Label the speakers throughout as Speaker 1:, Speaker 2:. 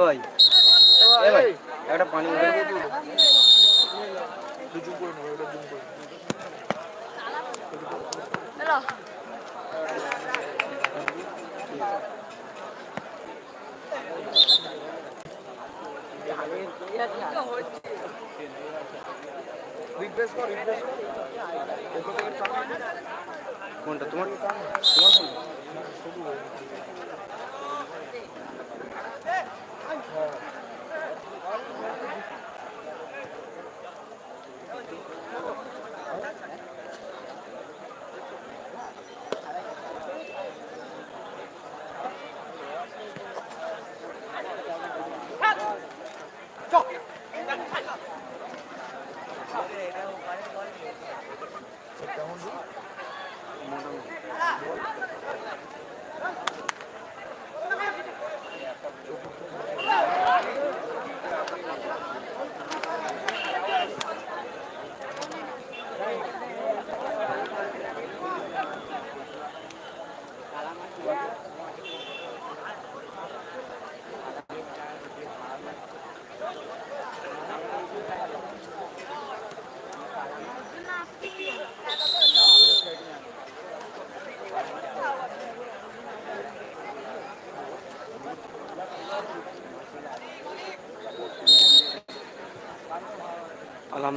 Speaker 1: ভাই। এ ভাই একটা পানি উঠে দিয়ে দিবি? কোনটা? তোমার? তোমার কোনটা?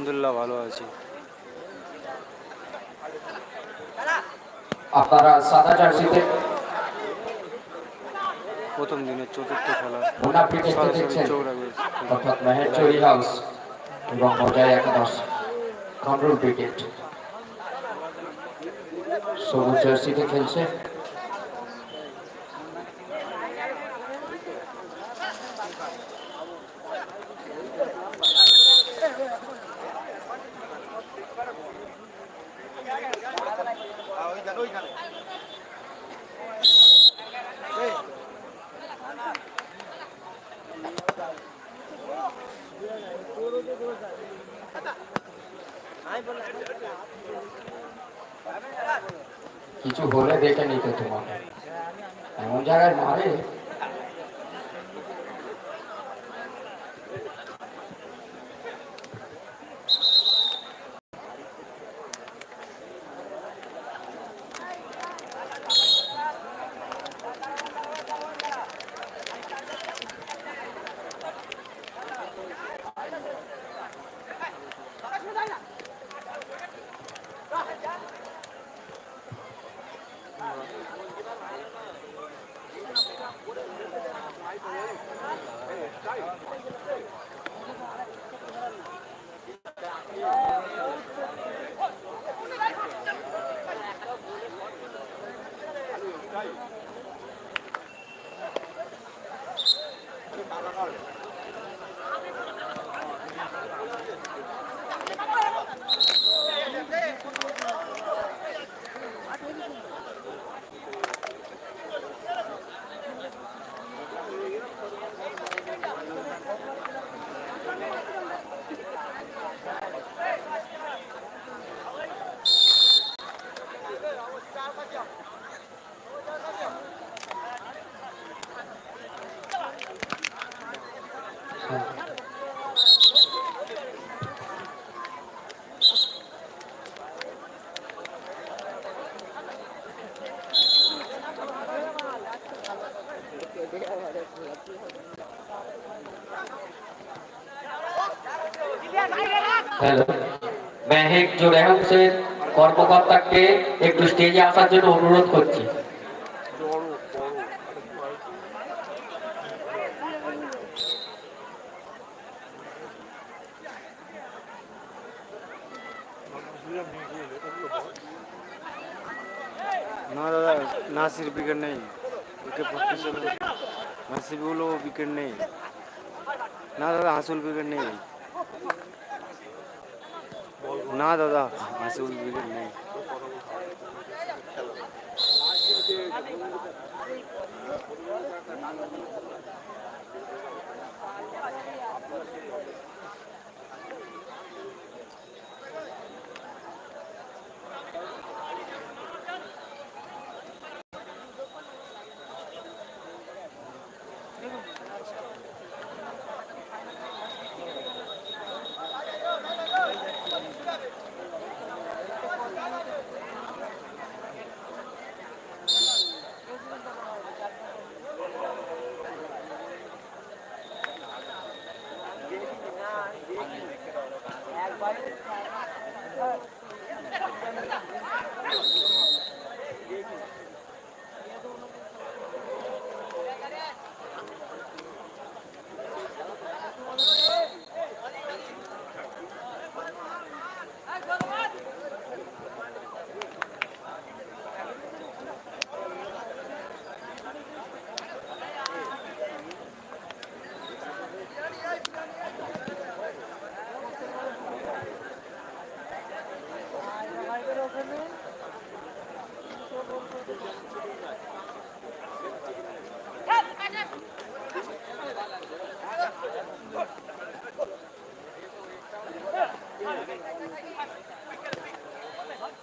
Speaker 1: আলহামদুলিল্লাহ ভালো আছি।
Speaker 2: আপনারা সাদা জার্সিতে
Speaker 1: প্রথম দিনের চতুর্থ খেলা। সরাসরি
Speaker 2: দেখছেন অর্থাৎ মেহের চৌরি হাউস এবং মজাই একাদশ কন্ট্রোল ক্রিকেট সবুজ জার্সিতে খেলছে। জোড়ে হাউসের কর্মকর্তাকে একটু স্টেজে আসার জন্য অনুরোধ করছি।
Speaker 1: না দাদা, নাসির উইকেট নেই। ওকে উইকেট নেই। না দাদা, হাসুল উইকেট নেই। না দাদা। হাসুল উইকেট নেই।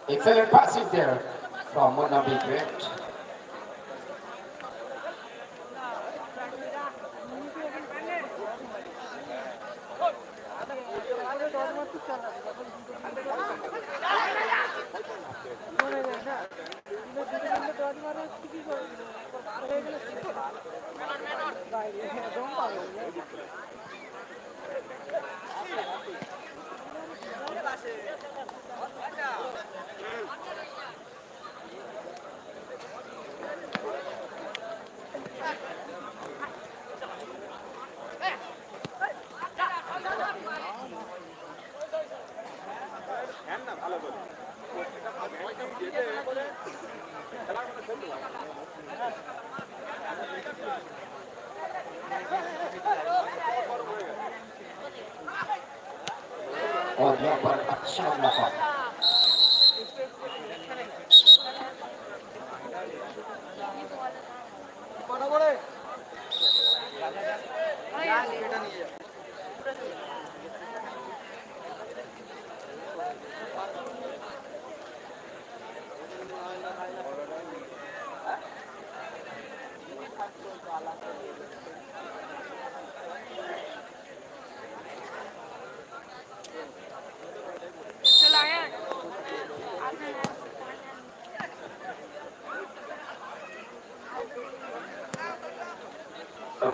Speaker 2: Excellent passage there. From what I've been great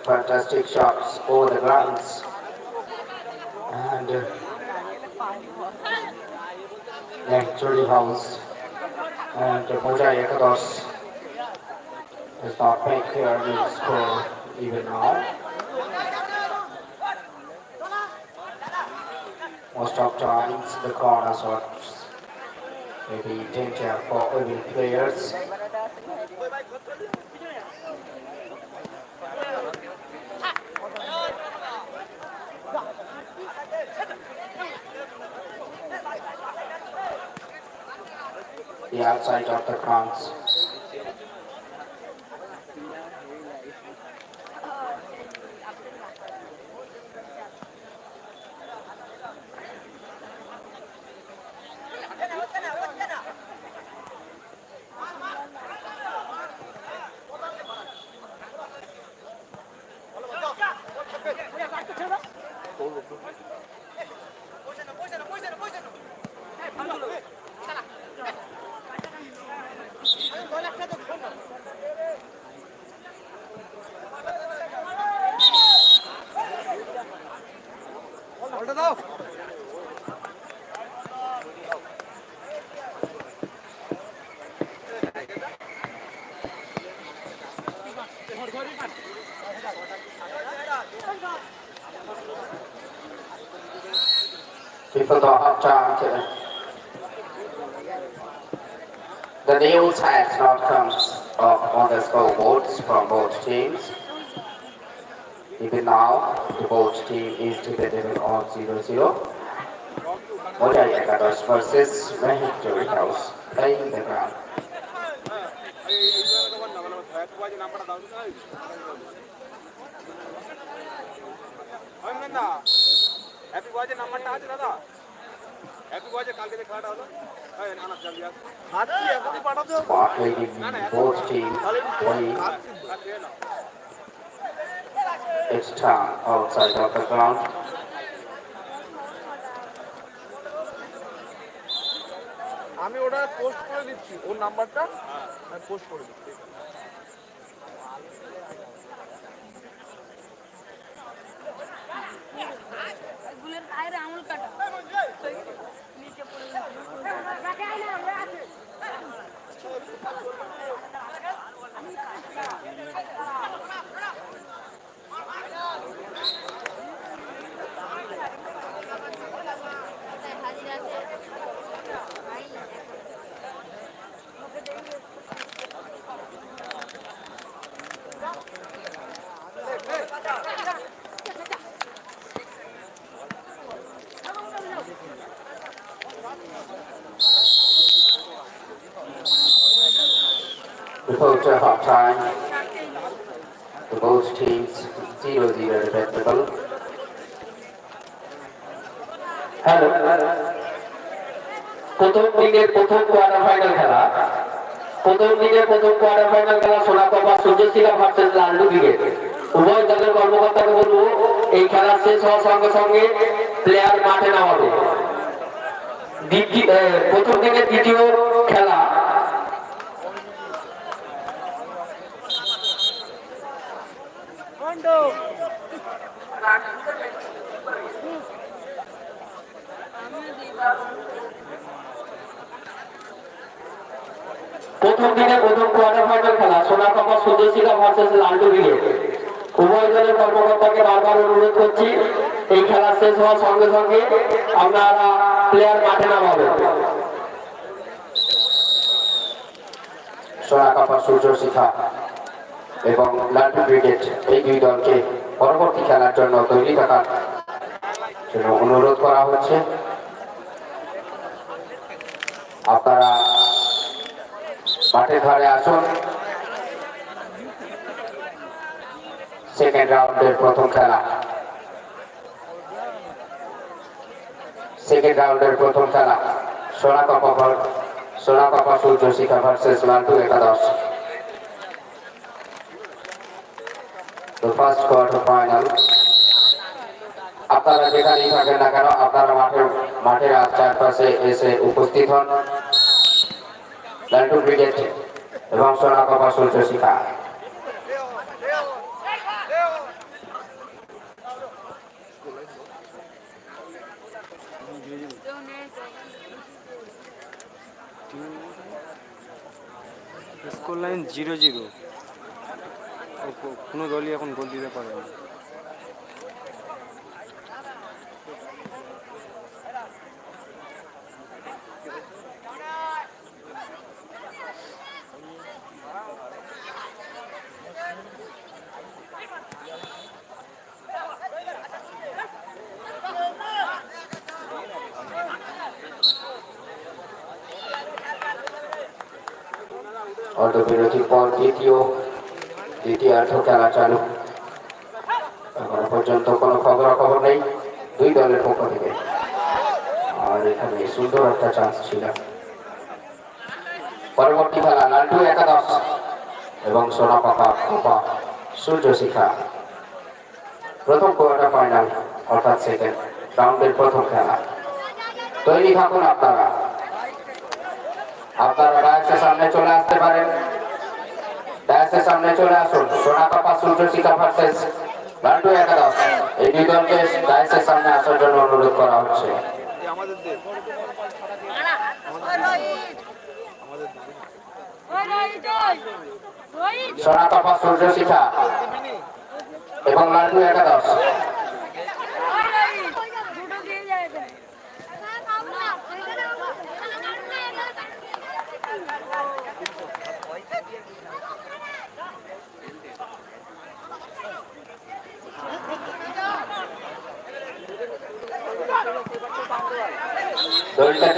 Speaker 2: fantastic shots over the grounds. And uh, Lectury House and Moja Ekados does not make here the score even now. Most of times the corner shots may be danger for every players. The outside of the grounds. Half time, the news has not come up on the scoreboards from both teams. Even now, the both team is debated on 0-0. Mojai Ekados versus Mahindra House playing the ground.
Speaker 3: Happy বয়েজের নাম্বারটা আছে দাদা happy বয়েজের কালকে যে খেলাটা হলো
Speaker 2: its turn outside of the ground.
Speaker 3: আমি ওটা post করে দিচ্ছি। ওর নাম্বারটা পোস্ট করে দিচ্ছি।
Speaker 4: গুলের আয়রে আমুল কাটা নিচে পড়ে
Speaker 2: Before the half time, the both teams 0-0 respectable. Hello.
Speaker 5: প্রথম দিনের প্রথম কোয়ার্টার ফাইনাল খেলা প্রথম দিনের প্রথম কোয়ার্টার ফাইনাল খেলা সোনাকপা সূর্যশিলা ভার্সেস লালটু ক্রিকেট উভয় দলের কর্মকর্তাকে বলব এই খেলা শেষ হওয়ার সঙ্গে সঙ্গে প্লেয়ার মাঠে নামাবে প্রথম দিনের দ্বিতীয় খেলা প্রথম দিনে প্রথম কোয়ার্টার ফাইনাল খেলা। সোনাকপা সূর্যশিলা ভার্সেস লালটু ক্রিকেট উভয় দলের কর্মকর্তাকে বারবার অনুরোধ করছি, এই খেলা শেষ হওয়ার সঙ্গে সঙ্গে আপনারা প্লেয়ার মাঠে নামাবেন।
Speaker 2: সোনাকাপা সূর্য শিখা এবং লালটু ব্রিগেড এই দুই দলকে পরবর্তী খেলার জন্য তৈরি থাকার জন্য অনুরোধ করা হচ্ছে। আপনারা মাঠের ধারে আসুন। সেকেন্ড রাউন্ডের প্রথম খেলা। সেকেন্ড রাউন্ডের প্রথম খেলা, সোনাকাপা সোনাকাপা সূর্য শিখা ভার্সেস লালটু একাদশ। The first quarter. আপনারা যেখানেই থাকেন না কেন, আপনারা মাঠের মাঠের চারপাশে এসে উপস্থিত হন। লালটু ব্রিগেড এবং Sonakapa Surya Shikha.
Speaker 1: Score line zero zero কোনো দলই এখন গোল দিতে পারে না।
Speaker 2: অর্ধবিরতির পর দ্বিতীয় দ্বিতীয়ার্ধ খেলা চালু। এখনও পর্যন্ত কোনো খবরাখবর নেই। দুই দলের পক্ষ থেকে। আর এখানে সুন্দর একটা চান্স ছিল। পরবর্তী খেলা, লালটু একাদশ এবং সোনা পাপা পাপা সূর্য শিখা। প্রথম কোয়ার্টার ফাইনাল অর্থাৎ সেকেন্ড রাউন্ডের প্রথম খেলা। তৈরি থাকুন আপনারা। আপনারা ডায়াসের সামনে চলে আসতে পারেন। ডায়াসের সামনে চলে আসুন। সোনা পাপা সূর্য শিখা ভার্সেস লালটু একাদশ। এই দুই দলকে সামনে আসার জন্য অনুরোধ করা হচ্ছে।
Speaker 3: আমাদের দেশ
Speaker 4: ওই রোহিত ওই রোহিত
Speaker 2: সোনা পাপা সূর্য শিখা এবং লালটু একাদশ
Speaker 4: ওই রোহিত দুটো দিয়ে যায় এখানে।
Speaker 2: দড়িটা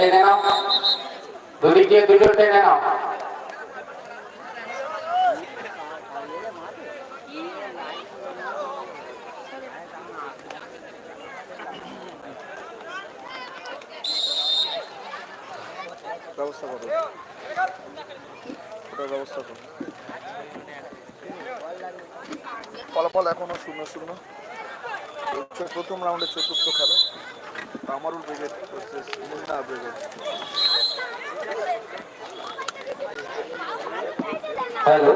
Speaker 2: দুদিক দিয়ে দুটো
Speaker 3: ব্যবস্থা ব্যবস্থা ফলাফল এখনও শূন্য শূন্য। প্রথম রাউন্ডের চতুর্থ খেলা। Kamarul
Speaker 5: brigade versus Munna brigade. Hello.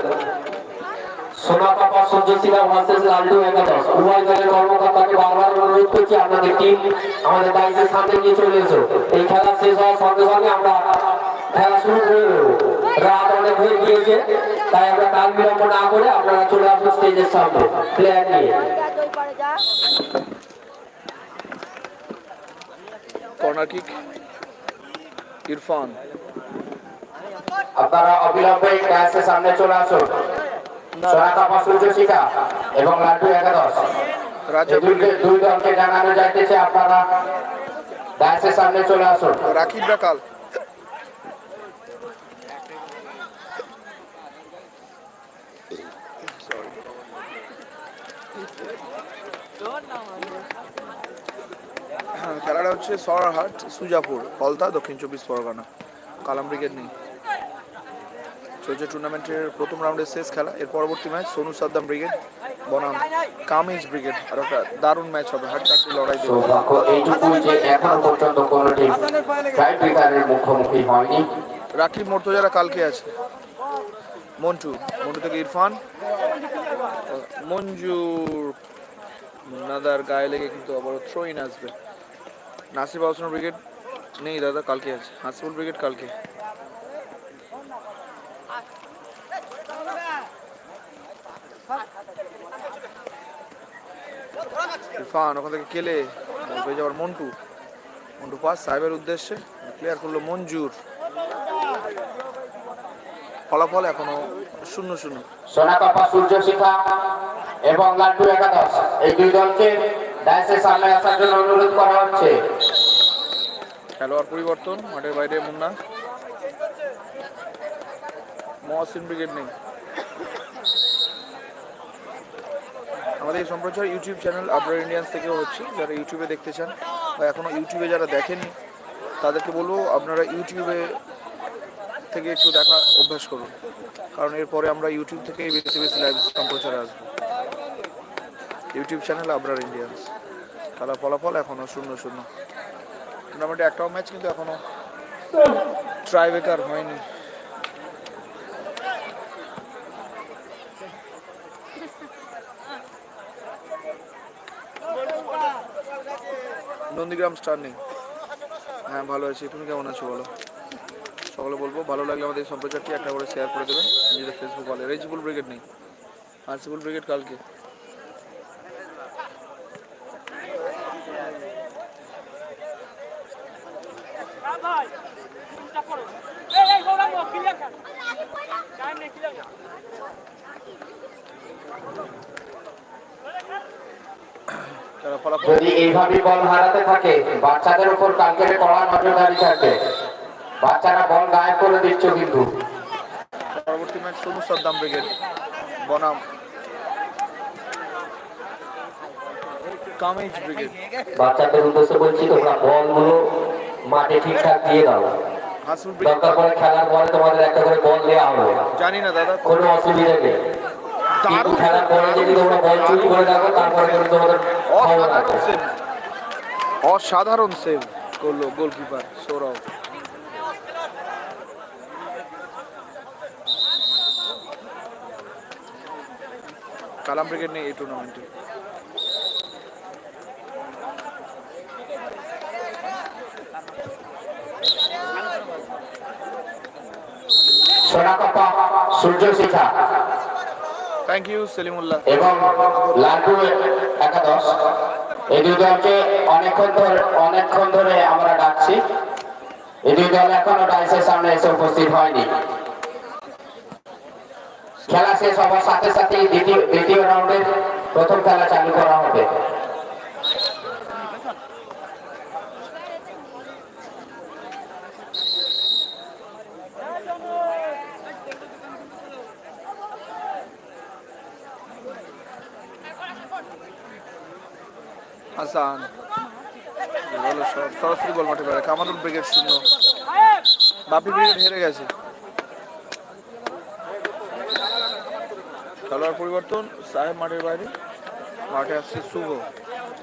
Speaker 5: Versus একাদশ। উভয় দলের কর্মকর্তাকে বারবার অনুরোধ করছি আপনাদের টিম আমাদের বাইশের সামনে নিয়ে চলে এসো। এই খেলা শেষ হওয়ার সঙ্গে সঙ্গে আমরা খেলা শুরু করে দেবো। রাত অনেক হয়ে গিয়েছে, তাই আমরা কাল বিলম্ব না করে আপনারা চলে আসুন স্টেজের সামনে। প্লেয়ার নিয়ে।
Speaker 3: Corner kick Irfan.
Speaker 2: আপনারা অবিলম্বে ক্যাচের সামনে চলে আসুন। সোনা পাপা শিখা এবং লাড্ডু একাদশ।
Speaker 3: রাজা
Speaker 2: দুই দলকে জানানো যাইতেছে আপনারা ক্যাচের সামনে চলে আসুন।
Speaker 3: রাকিব রাকাল খেলাটা হচ্ছে সরারহাট সুজাপুর কলতা দক্ষিণ চব্বিশ পরগনা। কালাম ব্রিগেড নেই। চলছে টুর্নামেন্টের প্রথম রাউন্ডের শেষ খেলা। এর পরবর্তী ম্যাচ সোনু সাদ্দাম ব্রিগেড বনাম কামিজ ব্রিগেড। আর একটা দারুণ ম্যাচ হবে হাড্ডাহাড্ডি লড়াই দেবে
Speaker 5: সৌভাগ্য এইটুকু যে এখনও পর্যন্ত কোনো টিম মুখোমুখি হয়নি।
Speaker 3: রাকিব মর্তজারা কালকে আছে। মন্টু মন্টু থেকে ইরফান। মঞ্জুর মুন্নাদার গায়ে লেগে কিন্তু আবার থ্রো ইন আসবে। নাসিব হাউসন ব্রিগেড নেই দাদা কালকে আছে। হাসিবুল ব্রিগেড কালকে। ইরফান, ওখান থেকে কেলে? যাওয়ার মন্টু। মন্টু পাস, সাহেবের উদ্দেশ্যে। ক্লিয়ার করল মঞ্জুর। ফলাফল এখনও শূন্য শূন্য।
Speaker 2: সূর্য শিখা এবং লাড্ডু একাদশ। এই দুই দলকে সামনে আসার জন্য অনুরোধ করা হচ্ছে।
Speaker 3: খেলোয়াড় পরিবর্তন, মাঠের বাইরে মুন্না। মহাসিন ব্রিগেড নেই। আমাদের এই সম্প্রচার ইউটিউব চ্যানেল আবরার ইন্ডিয়ান্স থেকেও হচ্ছে। যারা ইউটিউবে দেখতে চান বা এখনও ইউটিউবে যারা দেখেননি, তাদেরকে বলব আপনারা ইউটিউবে থেকে একটু দেখা, অভ্যাস করুন। কারণ এরপরে আমরা ইউটিউব থেকেই বেশি বেশি লাইভ সম্প্রচারে আসব। YouTube channel Abrar Indians. খেলার ফলাফল এখনও শূন্য শূন্য। টুর্নামেন্টে একটাও ম্যাচ কিন্তু এখনও ট্রাইবেকার হয়নি। নন্দীগ্রাম স্টার নেই হ্যাঁ ভালো আছি। তুমি কেমন আছো বলো? সকলে বলব, ভালো লাগলে আমাদের সম্প্রচারটি একটা করে শেয়ার করে দেবেন নিজেদের ফেসবুক বলে রেজিবুল ব্রিগেড নেই। আরসিবুল ব্রিগেড কালকে
Speaker 4: এই এই গোলাম ক্লিয়ার কর টাইম নেই ক্লিয়ার কর
Speaker 3: খেলা ফলাফল
Speaker 2: যদি এইভাবে বল হারাতে থাকে বাচ্চাদের উপর কালকের কড়া নজরদারি থাকবে। বাচ্চারা বল গায়েব করে দিচ্ছ কিন্তু।
Speaker 3: পরবর্তী ম্যাচ সোনু সাদ্দাম ব্রিগেড বনাম। কামিজ ব্রিগেড।
Speaker 5: বাচ্চাদের উদ্দেশ্যে বলছি তোমরা বলগুলো মাঠে ঠিকঠাক দিয়ে দাও। দরকার পরে খেলার পরে তোমাদের একটা করে বল দেওয়া হবে।
Speaker 3: জানি না দাদা।
Speaker 5: কোনো অসুবিধা নেই। খেলার পরে যদি তোমরা বল চুরি করে রাখো তারপরে তোমাদের
Speaker 3: অসাধারণ সেভ করল গোলকিপার সৌরভ। কালাম ব্রিগেড নেই এই টুর্নামেন্টে
Speaker 2: সোনাকাপা সূর্য শিখা
Speaker 3: থ্যাংক ইউ সেলিমুল্লাহ
Speaker 2: এবং লাড্ডু একাদশ। এই দুই দলকে অনেকক্ষণ ধরে অনেকক্ষণ ধরে আমরা ডাকছি। এই দুই দল এখনও ডাইসের সামনে এসে উপস্থিত হয়নি। খেলা শেষ হওয়ার সাথে সাথে দ্বিতীয় দ্বিতীয় রাউন্ডের প্রথম খেলা চালু করা হবে।
Speaker 3: হাসান। ভালো শট সরাসরি গোল মাঠে বেড়ে কামারুল ব্রিগেড শূন্য। বাপি ব্রিগেড হেরে গেছে। খেলোয়াড় পরিবর্তন, সাহেব মাঠের বাইরে। মাঠে আসছে শুভ।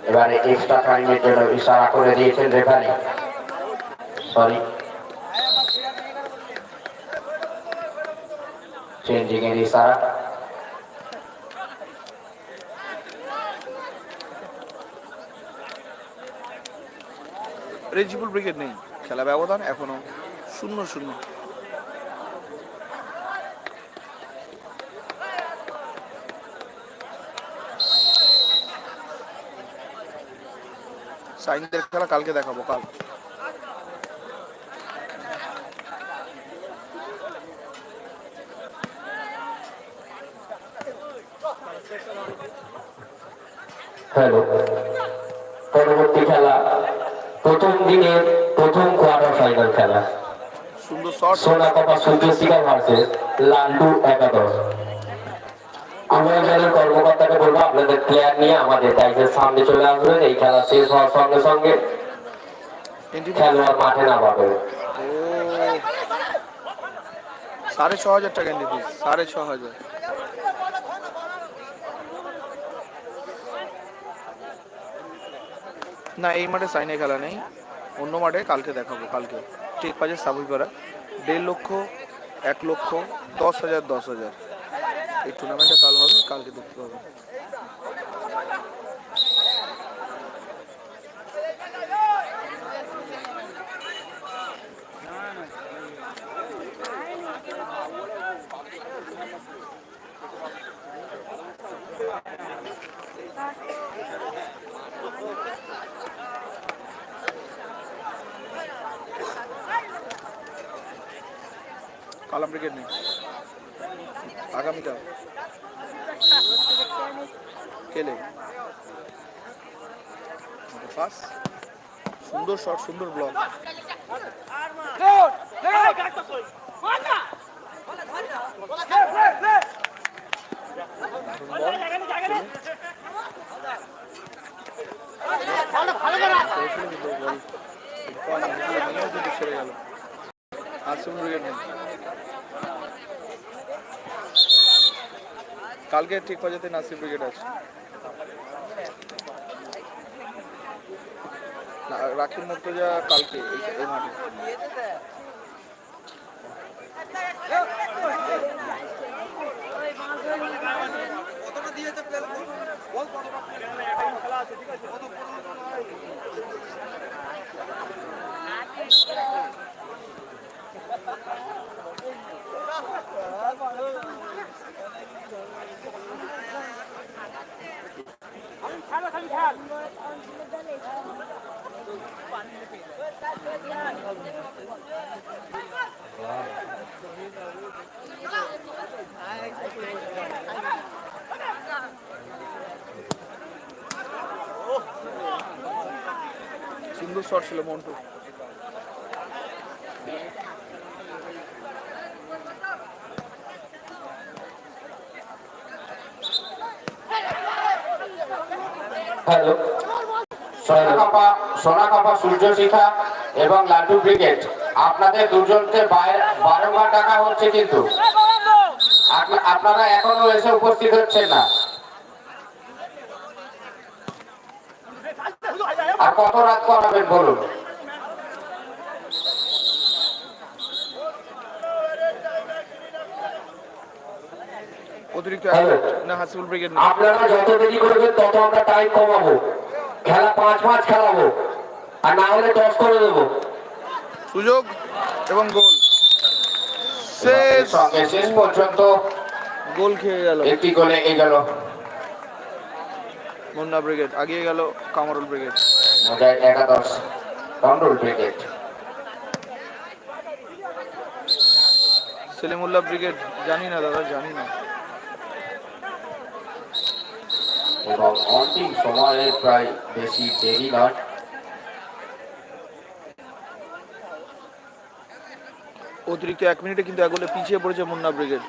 Speaker 2: এবারে এক্সট্রা টাইমের জন্য ইশারা করে দিয়েছেন রেফারি সরি চেঞ্জিং এর ইশারা।
Speaker 3: রেজিবুল ব্রিগেড নেই। খেলা ব্যবধান এখনও শূন্য শূন্য। সাইনদের খেলা কালকে দেখাবো কাল।
Speaker 5: হ্যালো। সোনা কপা সূর্যশিখা ভার্সেস লান্ডু একাদশ। কর্মকর্তাকে বলব, আপনাদের প্লেয়ার নিয়ে আমাদের সামনে চলে আসবেন। এই খেলা শেষ হওয়ার সঙ্গে সঙ্গে খেলোয়াড় মাঠে নামাবে।
Speaker 3: ও, সাড়ে ছ হাজার টাকা ফিস সাড়ে ছ হাজার। না, এই মাঠে সাইনে খেলা নেই। অন্য মাঠে কালকে দেখাবো, কালকে। ঠিক পাচ্ছে সাবুইপাড়া দেড় লক্ষ, এক লক্ষ, দশ হাজার দশ হাজার। এই টুর্নামেন্টটা কাল হবে, কালকে দেখতে পাবো। কালাম ব্রিগেড নেই আগামীকাল। কেলে পাস। সুন্দর শট সুন্দর ব্লক ছেড়ে গেল আসিম ব্রিগেড নেই কালকে ঠিক বাজাতে নাসির ব্রিগেড আছে। রাখির মুর্তজা কালকে এই- মাঠে। সুন্দর শট ছিল মন্টু।
Speaker 5: হ্যালো
Speaker 2: সোনাকাপা সোনাকাপা সূর্য শিখা এবং লাড্ডু ব্রিগেড। আপনাদের দুজনকে বারংবার টাকা হচ্ছে কিন্তু। আপনারা এখনও এসে উপস্থিত হচ্ছেন না। আর কত রাত করাবেন বলুন?
Speaker 3: অতিরিক্ত না হাসিবুল ব্রিগেড
Speaker 5: আপনারা যত দেরি করবেন তত আমরা টাইম কমাবো। খেলা পাঁচ পাঁচ খেলাবো। আর না হলে টস করে দেবো।
Speaker 3: সুযোগ এবং গোল। শেষ
Speaker 2: পর্যন্ত
Speaker 3: গোল খেয়ে গেল।
Speaker 2: একটি গোলে এগেল।
Speaker 3: মুন্না ব্রিগেড আগিয়ে গেল কামরুল ব্রিগেড।
Speaker 2: মজায় একাদশ কন্ট্রোল ব্রিগেড।
Speaker 3: সেলিমুল্লাহ ব্রিগেড জানি না দাদা জানি না।
Speaker 2: এবং অন্তিম সময়ের প্রায় বেশি দেরি নয়।
Speaker 3: অতিরিক্ত এক মিনিটে কিন্তু এগুলো পিছিয়ে পড়েছে মুন্না ব্রিগেড।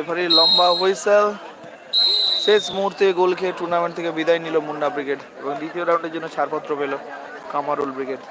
Speaker 3: রেফারি লম্বা হুইসেল। শেষ মুহূর্তে গোল খেয়ে টুর্নামেন্ট থেকে বিদায় নিল মুন্না ব্রিগেড এবং দ্বিতীয় রাউন্ডের জন্য ছাড়পত্র পেল কামারুল ব্রিগেড।